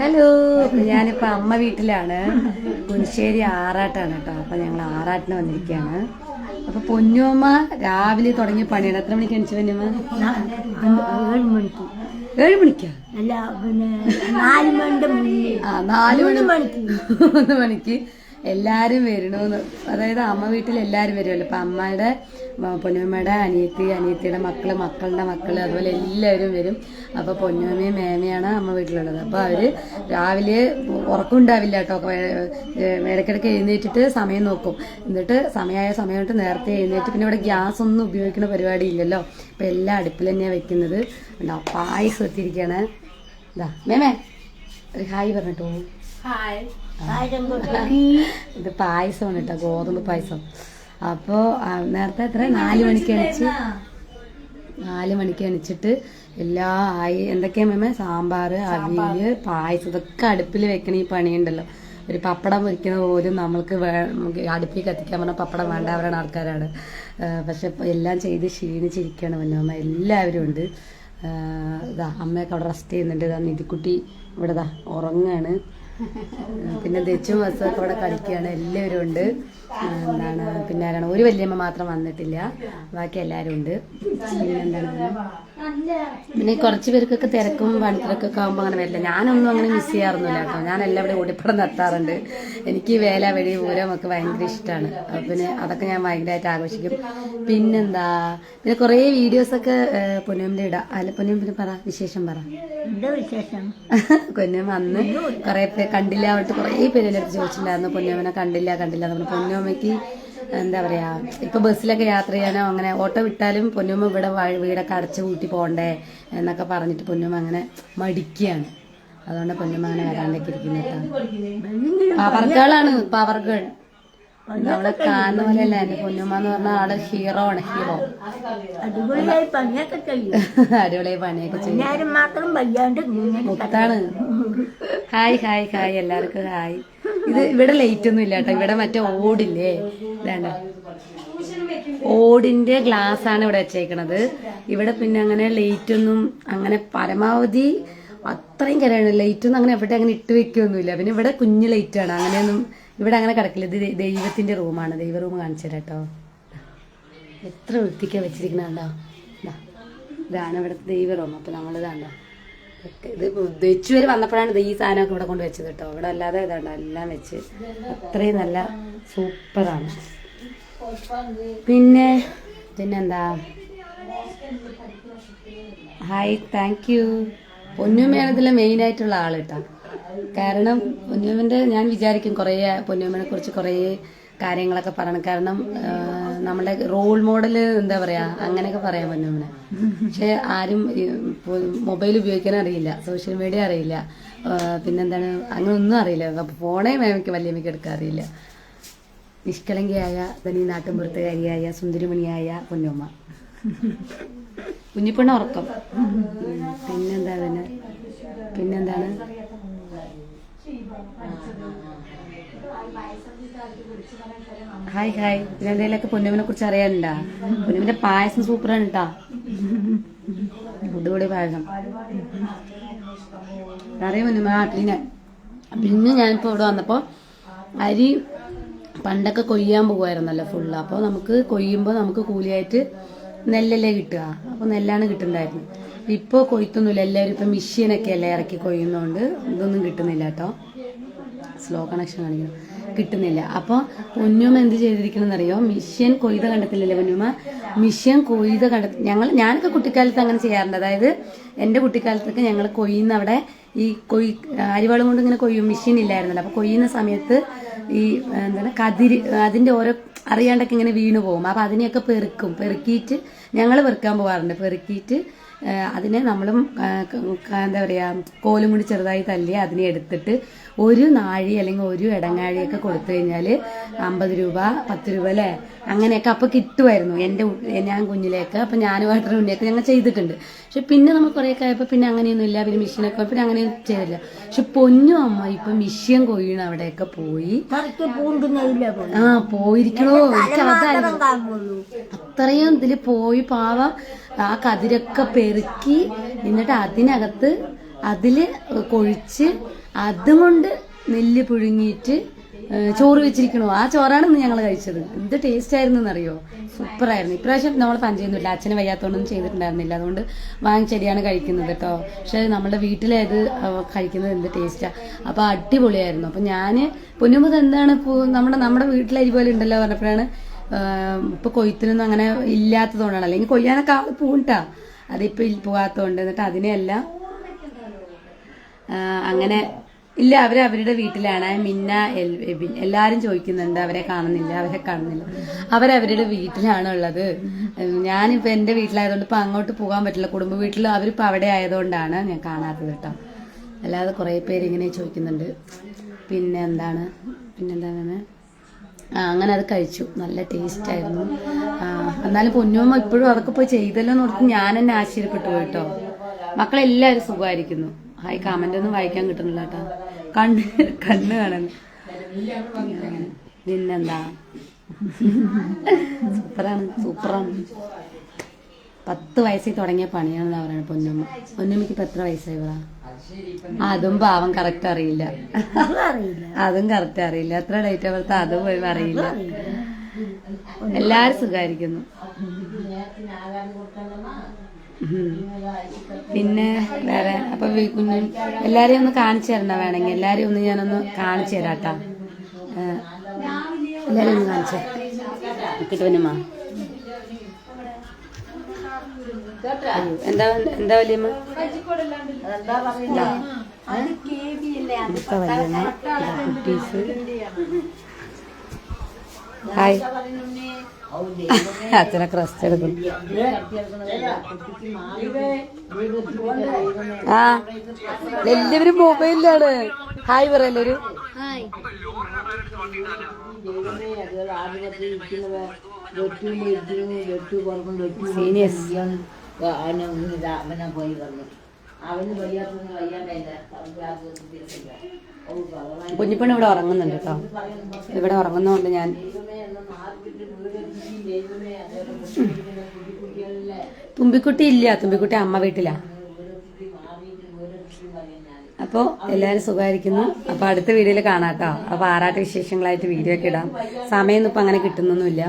Hello ഞാനിപ്പോ അമ്മ വീട്ടിലാണ്. കുനിശ്ശേരി ആറാട്ടാണ് കേട്ടോ. അപ്പൊ ഞങ്ങൾ ആറാട്ടിന് വന്നിരിക്കുകയാണ് അപ്പൊ പൊന്നുമ്മ രാവിലെ തുടങ്ങി പണിയാണ്. എത്ര മണിക്ക് എണിച്ചു പൊന്നുമ്മ ഏഴ് മണിക്ക് ഏഴ് മണിക്കാ? അല്ല പിന്നെ നാല് മണിക്ക്. മൂന്ന് മണിക്ക്. എല്ലാരും വരണമെന്ന്. അതായത് അമ്മ വീട്ടിൽ എല്ലാവരും വരുമല്ലോ. അപ്പം അമ്മയുടെ പൊന്നുമ്മയുടെ അനിയത്തി അനിയത്തിയുടെ മക്കൾ മക്കളുടെ മക്കൾ അതുപോലെ എല്ലാവരും വരും. അപ്പം പൊന്നുമ്മയും മേമയാണ് അമ്മ വീട്ടിലുള്ളത്. അപ്പോൾ അവർ രാവിലെ ഉറക്കമുണ്ടാവില്ല കേട്ടോ. ഇടയ്ക്കിടയ്ക്ക് എഴുന്നേറ്റിട്ട് സമയം നോക്കും. എന്നിട്ട് സമയമായ സമയമായിട്ട് നേരത്തെ എഴുന്നേറ്റ് പിന്നെ ഇവിടെ ഗ്യാസ് ഒന്നും ഉപയോഗിക്കുന്ന പരിപാടി ഇല്ലല്ലോ. അപ്പം എല്ലാം അടുപ്പിൽ തന്നെയാണ് വെക്കുന്നത്. ഉണ്ടാവും പായസം എത്തിയിരിക്കുകയാണ് ഇതാ മേമേ ഒരു ഹായ് പറഞ്ഞിട്ടോ. ഇത് പായസമാണ് കേട്ടോ ഗോതമ്പ് പായസം. അപ്പോൾ നേരത്തെ എത്ര? നാല് മണിക്ക് എണിച്ച്. നാല് മണിക്ക് എണിച്ചിട്ട് എല്ലാ ആയി എന്തൊക്കെയാ മേമ? സാമ്പാർ അവിയൽ പായസം. ഇതൊക്കെ അടുപ്പിൽ വെക്കണ ഈ പണിയുണ്ടല്ലോ. ഒരു പപ്പടം പൊരിക്കുന്ന പോലും നമ്മൾക്ക് അടുപ്പിൽ കത്തിക്കാൻ പറഞ്ഞാൽ പപ്പടം വേണ്ട അവരുടെ ആൾക്കാരാണ്. പക്ഷെ എല്ലാം ചെയ്ത് ക്ഷീണിച്ചിരിക്കുകയാണ് മുന്നമ്മ എല്ലാവരും ഉണ്ട്. ഇതാ അമ്മയൊക്കെ അവിടെ റെസ്റ്റ് ചെയ്യുന്നുണ്ട്. ഇതാ നിധിക്കുട്ടി ഇവിടെ ഇതാ ഉറങ്ങാണ്. പിന്നെ ദച്ചു ബസ്സൊക്കെ ഇവിടെ കളിക്കുകയാണ്. എല്ലാവരും ഉണ്ട്. എന്താണ്? പിന്നെ ആരാണ് ഒരു വല്യമ്മ മാത്രം വന്നിട്ടില്ല. ബാക്കി എല്ലാരും ഉണ്ട്. പിന്നെ എന്താണ് പിന്നെ കുറച്ച് പേർക്കൊക്കെ തിരക്കും പണിത്തിരക്കൊക്കെ ആകുമ്പോൾ അങ്ങനെ വരില്ല. ഞാനൊന്നും അങ്ങനെ മിസ് ചെയ്യാറൊന്നുമില്ല കേട്ടോ. ഞാൻ എല്ലാവരും ഓടിപ്പടം നടത്താറുണ്ട്. എനിക്ക് വേല വഴി പൂരം ഒക്കെ ഭയങ്കര ഇഷ്ടമാണ് പിന്നെ അതൊക്കെ ഞാൻ ഭയങ്കരമായിട്ട് ആഘോഷിക്കും. പിന്നെന്താ? പിന്നെ കുറേ വീഡിയോസൊക്കെ പൊന്നമ്മിന്റെ ഇടാം. അല്ല പൊന്നും പറ വിശേഷം പറ. വിശേഷം? പൊന്നമ്മ അന്ന് കുറെ പേര് കണ്ടില്ല പറഞ്ഞിട്ട് കുറെ പേര് എന്റെ അടുത്ത് ചോദിച്ചിട്ടുണ്ടായിരുന്നു. പൊന്നുമ്മനെ കണ്ടില്ല കണ്ടില്ല എന്ന് പറഞ്ഞു. പൊന്നമ്മയ്ക്ക് എന്താ പറയാ ഇപ്പൊ ബസ്സിലൊക്കെ യാത്ര ചെയ്യാനോ അങ്ങനെ ഓട്ടോ വിട്ടാലും പൊന്നുമ്മ ഇവിടെ വീടൊക്കെ അടച്ചു കൂട്ടി പോണ്ടേ എന്നൊക്കെ പറഞ്ഞിട്ട് പൊന്നുമ്മ അങ്ങനെ മടിക്കുകയാണ് അതുകൊണ്ട് പൊന്നുമ്മ അങ്ങനെ വരാണ്ടൊക്കെ ഇരിക്കുന്ന കേട്ടോ. പവർഗേളാണ് പവർഗേൾ നമ്മളെ കാണുന്ന പോലെയല്ല എന്റെ പൊന്നുമ്മ എന്ന് പറഞ്ഞ ആൾ ഹീറോ ആണ് ഹീറോ അടിപൊളിയായി പണിയൊക്കെ ചെയ്യും അടിപൊളി പണിയൊക്കെ ചെയ്യും എല്ലാരും മാത്രം വയ്യാണ്ട് മുത്താണ്. ഹായ് ഹായ് ഹായ് എല്ലാവർക്കും ഹായ്. ഇത് ഇവിടെ ലൈറ്റ് ഒന്നും ഇല്ല കേട്ടോ ഇവിടെ മറ്റേ ഓടില്ലേ? ഇതാണ് ഓടിന്റെ ഗ്ലാസ് ആണ് ഇവിടെ വെച്ചേക്കണത്. ഇവിടെ പിന്നെ അങ്ങനെ ലൈറ്റ് ഒന്നും അങ്ങനെ പരമാവധി അത്രയും കരയാണ്. ലൈറ്റ് ഒന്നും അങ്ങനെ എവിടെ അങ്ങനെ ഇട്ട് വെക്കുകയൊന്നുമില്ല പിന്നെ ഇവിടെ കുഞ്ഞു ലൈറ്റ് ആണ്. അങ്ങനെയൊന്നും ഇവിടെ അങ്ങനെ കിടക്കില്ല. ഇത് ദൈവത്തിന്റെ റൂമാണ് ദൈവ റൂം കാണിച്ചു കേട്ടോ എത്ര വൃത്തിക്കാ വെച്ചിരിക്കണോ ഇതാണ് ഇവിടുത്തെ ദൈവ റൂം അപ്പൊ നമ്മളിതാണ്ടോ? ഇത് വെച്ചു വരെ വന്നപ്പോഴാണ് ഇത് ഈ സാധനമൊക്കെ ഇവിടെ കൊണ്ട് വെച്ചത് കേട്ടോ. ഇവിടെ അല്ലാതെ ഇതാണ്ടോ എല്ലാം വെച്ച്. അത്രയും നല്ല സൂപ്പറാണ്. പിന്നെ പിന്നെന്താ? ഹായ് താങ്ക് യു പൊന്നുമ്മയാണ് ഇതിലെ മെയിൻ ആയിട്ടുള്ള കേട്ടോ. കാരണം പൊന്നുമ്മന്റെ ഞാൻ വിചാരിക്കും കുറേ പൊന്നുമ്മനെ കുറിച്ച് കുറേ കാര്യങ്ങളൊക്കെ പറയണം. കാരണം നമ്മുടെ റോൾ മോഡൽ എന്താ പറയാ? അങ്ങനെയൊക്കെ പറയാൻ പറ്റും അവനെ പക്ഷെ ആരും മൊബൈൽ ഉപയോഗിക്കാൻ അറിയില്ല സോഷ്യൽ മീഡിയ അറിയില്ല പിന്നെന്താണ്? അങ്ങനെ ഒന്നും അറിയില്ല. അപ്പൊ ഫോണേ മേമയ്ക്ക് വല്യമ്മയ്ക്ക് എടുക്കാൻ അറിയില്ല. നിഷ്കളങ്കയായ തനി നാട്ടുമ്പുറത്തുകാരിയായ സുന്ദരിമണിയായ പൊന്നമ്മ. കുഞ്ഞിപ്പണ്ണ ഉറക്കം. പിന്നെന്താ പിന്നെ? പിന്നെന്താണ്? Hi hi. പിന്നെ എന്തെങ്കിലുമൊക്കെ പൊന്നുവിനെ കുറിച്ച് അറിയാനുണ്ടാ? പൊന്നുവിന്റെ പായസം സൂപ്പറാണ് കേട്ടാ കൂടി പായസം. അറിയാം പൊന്നുമ നാട്ടിൽ ഞാൻ പിന്നെ ഞാനിപ്പോ ഇവിടെ വന്നപ്പോ അരി പണ്ടൊക്കെ കൊയ്യാൻ പോകുമായിരുന്നല്ലോ ഫുള്ള് അപ്പോൾ നമുക്ക് കൊയ്യുമ്പോൾ നമുക്ക് കൂലിയായിട്ട് നെല്ലല്ലേ കിട്ടുക. അപ്പോൾ നെല്ലാണ് കിട്ടുന്നുണ്ടായിരുന്നു ഇപ്പോൾ കൊയ്ത്തൊന്നുമില്ല. എല്ലാവരും ഇപ്പം മെഷീനൊക്കെ അല്ലേ ഇറക്കി കൊയ്യുന്നതുകൊണ്ട് ഇതൊന്നും കിട്ടുന്നില്ല കേട്ടോ സ്ലോ കണക്ഷൻ കാണിക്കണം. കിട്ടുന്നില്ല. അപ്പോൾ പൊന്നുമ എന്ത് ചെയ്തിരിക്കണമെന്നറിയോ മിഷ്യൻ കൊയ്ത കണ്ടെത്തില്ലല്ലേ പൊന്നുമ മിഷ്യൻ കൊയ്ത കണ്ട ഞങ്ങൾ ഞാനൊക്കെ കുട്ടിക്കാലത്ത് അങ്ങനെ ചെയ്യാറുണ്ട്. അതായത് എന്റെ കുട്ടിക്കാലത്തൊക്കെ ഞങ്ങൾ കൊയ്യുന്ന അവിടെ ഈ കൊയ് അരിവാളും കൊണ്ട് ഇങ്ങനെ കൊയ്യും. മിഷ്യൻ ഇല്ലായിരുന്നല്ലോ. അപ്പോൾ കൊയ്യുന്ന സമയത്ത് ഈ എന്താണ് കതിരി അതിന്റെ ഓരോ അറിയാണ്ടൊക്കെ ഇങ്ങനെ വീണു പോകും. അപ്പോൾ അതിനെയൊക്കെ പെറുക്കും. പെറുക്കിയിട്ട് ഞങ്ങൾ പെറുക്കാൻ പോകാറുണ്ട് പെറുക്കിയിട്ട് അതിനെ നമ്മളും എന്താ പറയുക കോലും കൂടി ചെറുതായി തല്ലി അതിനെ എടുത്തിട്ട് ഒരു നാഴി അല്ലെങ്കിൽ ഒരു ഇടങ്ങാഴിയൊക്കെ കൊടുത്തു കഴിഞ്ഞാൽ അമ്പത് രൂപ പത്ത് രൂപ അല്ലേ? അങ്ങനെയൊക്കെ അപ്പോൾ കിട്ടുമായിരുന്നു. എന്റെ ഞാൻ കുഞ്ഞിലേക്ക് അപ്പം ഞാനുമായിട്ട് ഉണ്ണിയൊക്കെ ഞങ്ങൾ ചെയ്തിട്ടുണ്ട്. പക്ഷെ പിന്നെ നമ്മൾ കുറേയൊക്കെ ആയപ്പോൾ പിന്നെ അങ്ങനെയൊന്നും ഇല്ല. പിന്നെ മെഷീനൊക്കെ പിന്നെ അങ്ങനെയൊന്നും ചെയ്തില്ല. പക്ഷെ പൊന്നു അമ്മ ഇപ്പം മിഷ്യൻ കൊയ്യണം അവിടെയൊക്കെ പോയി. ആ പോയിരിക്കണോ? എനിക്ക് അത്രയും ഇതിൽ പോയി പാവം ആ കതിരൊക്കെ പെറുക്കി എന്നിട്ട് അതിനകത്ത് അതിൽ കൊഴിച്ച് അതും കൊണ്ട് നെല്ല് പുഴുങ്ങിയിട്ട് ചോറ് വെച്ചിരിക്കണു. ആ ചോറാണ് ഇന്ന് ഞങ്ങൾ കഴിച്ചത്. എന്ത് ടേസ്റ്റ് ആയിരുന്നു എന്നറിയോ സൂപ്പർ ആയിരുന്നു ഇപ്രാവശ്യം നമ്മൾ ചെയ്യുന്നില്ല അച്ഛന് വയ്യാത്തോണ്ടൊന്നും ചെയ്തിട്ടുണ്ടായിരുന്നില്ല. അതുകൊണ്ട് വാങ്ങിച്ചെടിയാണ് കഴിക്കുന്നത് കേട്ടോ പക്ഷെ നമ്മുടെ വീട്ടിലേത് കഴിക്കുന്നത് എന്ത് ടേസ്റ്റാ അപ്പൊ അടിപൊളിയായിരുന്നു. അപ്പൊ ഞാൻ പൊന്നുമ്പത് എന്താണ് നമ്മുടെ നമ്മുടെ വീട്ടിലെ അരി പോലെ ഉണ്ടല്ലോ പറഞ്ഞപ്പോഴാണ് ഇപ്പൊ കൊയ്ത്തിനൊന്നും അങ്ങനെ ഇല്ലാത്തതുകൊണ്ടാണ്. അല്ലെങ്കിൽ കൊയ്യാനൊക്കെ ആൾ പൂണ്ടാ അതിപ്പോ പോകാത്തതുകൊണ്ട് എന്നിട്ട് അതിനെയല്ല അങ്ങനെ ഇല്ല അവർ അവരുടെ വീട്ടിലാണ്. മിന്ന എൽ- എബിൻ എല്ലാരും ചോദിക്കുന്നുണ്ട് അവരെ കാണുന്നില്ല അവരെ കാണുന്നില്ല. അവരവരുടെ വീട്ടിലാണ് ഉള്ളത്. ഉം, ഞാനിപ്പോ എന്റെ വീട്ടിലായതുകൊണ്ട് ഇപ്പൊ അങ്ങോട്ട് പോകാൻ പറ്റില്ല. കുടുംബ വീട്ടിൽ അവരിപ്പോ അവിടെ ആയതുകൊണ്ടാണ് ഞാൻ കാണാത്തത് കേട്ടോ. അല്ലാതെ കുറേ പേര് ഇങ്ങനെ ചോദിക്കുന്നുണ്ട്. പിന്നെ എന്താണ്? പിന്നെന്താണ് അങ്ങനെ അത് കഴിച്ചു. നല്ല ടേസ്റ്റ് ആയിരുന്നു. എന്നാലും പൊന്നുമ്മ ഇപ്പോഴും അതൊക്കെ പോയി ചെയ്തല്ലോ എന്ന് ഓർത്ത് ഞാൻ തന്നെ ആശ്ചര്യപ്പെട്ടു പോയിട്ടോ മക്കളെല്ലാവരും സുഖമായിരിക്കുന്നു. ഹായ് കമന്റ് ഒന്നും വായിക്കാൻ കിട്ടുന്നില്ല കേട്ടോ. കണ്ണ് കണ്ണ് കാണുന്നു. പിന്നെന്താ? സൂപ്പറാണ് സൂപ്പറാണ്. പത്ത് വയസ്സിൽ തുടങ്ങിയ പണിയാണെന്ന് പറയുന്നത് പൊന്നമ്മ. പൊന്നമ്മക്ക് ഇപ്പൊ എത്ര വയസ്സായി പറ? അതും പാവം കറക്റ്റ് അറിയില്ല. അതും കറക്റ്റ് അറിയില്ല. എത്ര ഡേറ്റ് ഓഫ് ബർത്ത് അതും പോയി അറിയില്ല. എല്ലാരും സുഖായിരിക്കുന്നു. പിന്നെ വേറെ അപ്പൊ കുഞ്ഞു എല്ലാരെയും ഒന്ന് കാണിച്ചു തരണ വേണമെങ്കിൽ? എല്ലാരെയും ഒന്ന് ഞാനൊന്ന് കാണിച്ചു തരാട്ടാ. കേട്ടോ എല്ലാരെയും ഒന്ന് കാണിച്ചു കിട്ടുവനുമാ എന്താ എന്താ വലിയമ്മ? കുട്ടീസ്. ഹായ്. അച്ഛനൊക്കെ റെസ്റ്റ് എടുക്കും. ആ എല്ലാവരും മൊബൈലിലാണ്. ഹായ് പറ എല്ലാവരും. കുഞ്ഞിപ്പണി ഇവിടെ ഉറങ്ങുന്നുണ്ട് കേട്ടോ. ഇവിടെ ഉറങ്ങുന്നതുകൊണ്ട് ഞാൻ തുമ്പിക്കുട്ടി ഇല്ല. തുമ്പിക്കുട്ടി അമ്മ വീട്ടിലാ. അപ്പോ എല്ലാവരും സുഖമായിരിക്കുന്നു. അപ്പോൾ അടുത്ത വീഡിയോയിൽ കാണാം കേട്ടോ അപ്പോൾ ആറാട്ട് വിശേഷങ്ങളായിട്ട് വീഡിയോ ഒക്കെ ഇടാം. സമയമൊന്നും ഇപ്പം അങ്ങനെ കിട്ടുന്നൊന്നുമില്ല.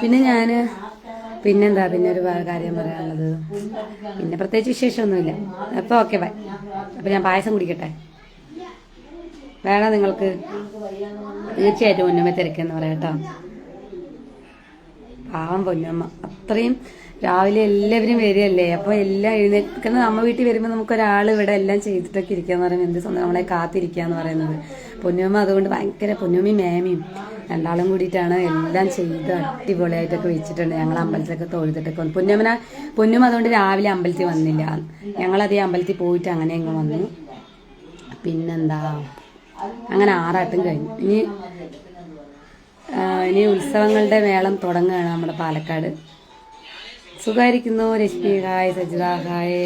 പിന്നെ ഞാൻ പിന്നെന്താ? പിന്നെ ഒരു കാര്യം പറയാനുള്ളത്. പിന്നെ പ്രത്യേകിച്ച് വിശേഷമൊന്നുമില്ല. അപ്പോൾ ഓക്കെ ബൈ. അപ്പോൾ ഞാൻ പായസം കുടിക്കട്ടെ? വേണോ നിങ്ങൾക്ക്? തീർച്ചയായിട്ടും മുന്നമ്മ തിരക്കെന്ന് പറയാം കേട്ടോ. പാവം പൊന്നമ്മ. അത്രയും രാവിലെ എല്ലാവരും വരികയല്ലേ? അപ്പോൾ എല്ലാം എഴുന്നേൽക്കുന്ന നമ്മ വീട്ടിൽ വരുമ്പോൾ നമുക്ക് ഒരാൾ ഇവിടെ എല്ലാം ചെയ്തിട്ടൊക്കെ ഇരിക്കാന്ന് പറയുമ്പോൾ എന്ത് സ്വന്തം നമ്മളെ കാത്തിരിക്കുക എന്ന് പറയുന്നത്. പൊന്നുമ്മ അതുകൊണ്ട് ഭയങ്കര പൊന്നമ്മയും മേമയും രണ്ടാളും കൂടിയിട്ടാണ് എല്ലാം ചെയ്ത് അടിപൊളിയായിട്ടൊക്കെ വെച്ചിട്ടുണ്ട് ഞങ്ങൾ അമ്പലത്തിലൊക്കെ തൊഴുതിട്ടൊക്കെ വന്നു. പൊന്നുമ്മന പൊന്നുമ്മ അതുകൊണ്ട് രാവിലെ അമ്പലത്തിൽ വന്നില്ല. ഞങ്ങളതേ അമ്പലത്തിൽ പോയിട്ട് അങ്ങനെ അങ്ങ് വന്നു. പിന്നെന്താ? അങ്ങനെ ആറാട്ടും കഴിഞ്ഞു. ഇനി ഇനി ഉത്സവങ്ങളുടെ മേളം തുടങ്ങുകയാണ് നമ്മുടെ പാലക്കാട്. സുഖമായിരിക്കുന്നു രശ്മി? ഹായ് സജിത. ഹായ്.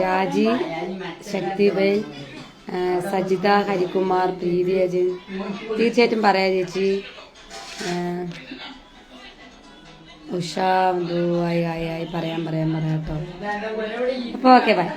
രജി ശക്തിബൈ സജിത ഹരികുമാർ പ്രീതി അജിൻ. തീർച്ചയായിട്ടും പറയാം ചേച്ചി. ഉഷാ ആയി ആയി ആയി. പറയാം പറയാം പറയാം കേട്ടോ. അപ്പോൾ ഓക്കെ ബൈ